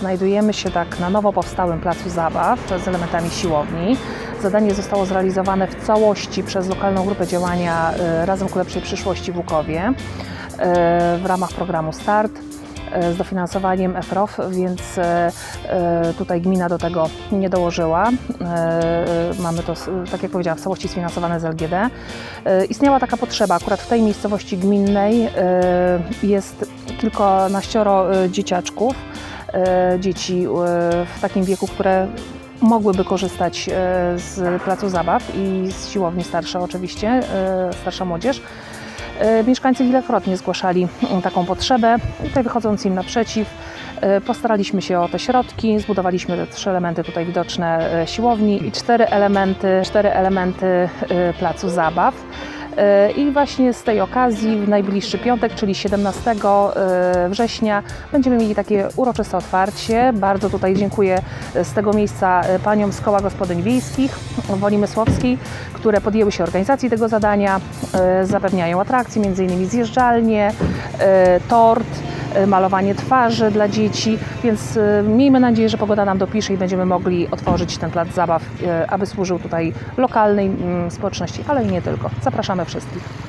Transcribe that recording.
Znajdujemy się tak na nowo powstałym placu zabaw z elementami siłowni. Zadanie zostało zrealizowane w całości przez lokalną grupę działania e, Razem ku lepszej przyszłości w Łukowie e, w ramach programu START e, z dofinansowaniem EFROF, więc tutaj gmina do tego nie dołożyła. Mamy to, tak jak powiedziałam, w całości sfinansowane z LGD. Istniała taka potrzeba, akurat w tej miejscowości gminnej jest kilkanaścioro dzieciaczków, dzieci e, w takim wieku, które mogłyby korzystać e, z placu zabaw i z siłowni starsze oczywiście, e, starsza młodzież. E, Mieszkańcy wielokrotnie zgłaszali mm, taką potrzebę. Tutaj wychodząc im naprzeciw, e, postaraliśmy się o te środki, zbudowaliśmy te trzy elementy tutaj widoczne e, siłowni i cztery elementy, cztery elementy e, placu zabaw. I właśnie z tej okazji w najbliższy piątek, czyli 17 e, września, będziemy mieli takie uroczyste otwarcie. Bardzo tutaj dziękuję z tego miejsca e, paniom z Koła Gospodyń Wiejskich w Woli Mysłowskiej, które podjęły się organizacji tego zadania. E, Zapewniają atrakcje, m.in. zjeżdżalnie, tort, malowanie twarzy dla dzieci, więc e, miejmy nadzieję, że pogoda nam dopisze i będziemy mogli otworzyć ten plac zabaw, e, aby służył tutaj lokalnej mm, społeczności, ale i nie tylko. Zapraszamy wszystkich.